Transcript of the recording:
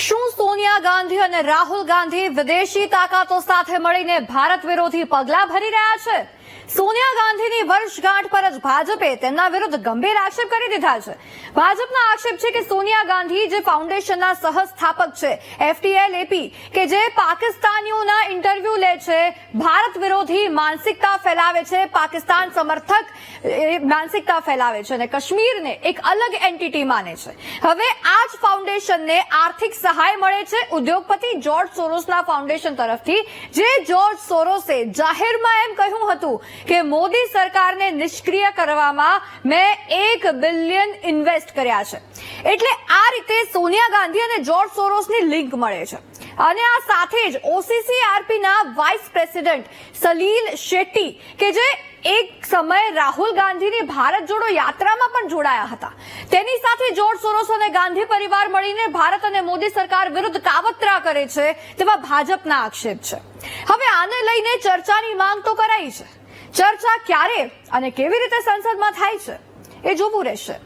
શું સોનિયા ગાંધી અને રાહુલ ગાંધી વિદેશી તાકાતો સાથે મળીને ભારત વિરોધી પગલા ભરી રહ્યા છે? સોનિયા ગાંધીની વર્ષગાંઠ પર જ ભાજપે તેમના વિરુદ્ધ ગંભીર આક્ષેપ કરી દીધા છે. ભાજપના આક્ષેપ છે કે સોનિયા ગાંધી જે ફાઉન્ડેશનના સહસ્થાપક છે એફટીએલ એપી કે જે પાકિસ્તાનીઓના ઇન્ટરવ્યુ છે. ભારત વિરોધી માનસિકતા ફેલાવે છે. પાકિસ્તાન સમર્થક માનસિકતા ફેલાવે છે અને કાશ્મીરને એક અલગ એન્ટિટી માને છે. હવે આ જ ફાઉન્ડેશનને આર્થિક સહાય મળે છે. ઉદ્યોગપતિ જોર્જ સોરોસના ફાઉન્ડેશન તરફથી, જે જોર્જ સોરોસે જાહેરમાં એમ કહ્યું હતું કે મોદી સરકારને નિષ્ક્રિય કરવામાં મેં એક બિલિયન ઇન્વેસ્ટ કર્યા છે. એટલે આ રીતે સોનિયા ગાંધી અને જોર્જ સોરોસની લિંક મળે છે. અને આ સાથે જ ઓસીસીઆરપીના વાઇસ પ્રેસિડેન્ટ સલીલ શેટ્ટી કે જે એક સમયે રાહુલ ગાંધીની ભારત જોડો યાત્રામાં પણ જોડાયા હતા. તેની સાથે જોર્જ સોરોસ અને ગાંધી પરિવાર મળીને ભારત અને મોદી સરકાર વિરુદ્ધ કાવતરા કરે છે તેવા ભાજપના આક્ષેપ છે. હવે આને લઈને ચર્ચાની માંગ તો કરાઈ છે. ચર્ચા ક્યારે અને કેવી રીતે સંસદમાં થાય છે એ જોવું રહેશે.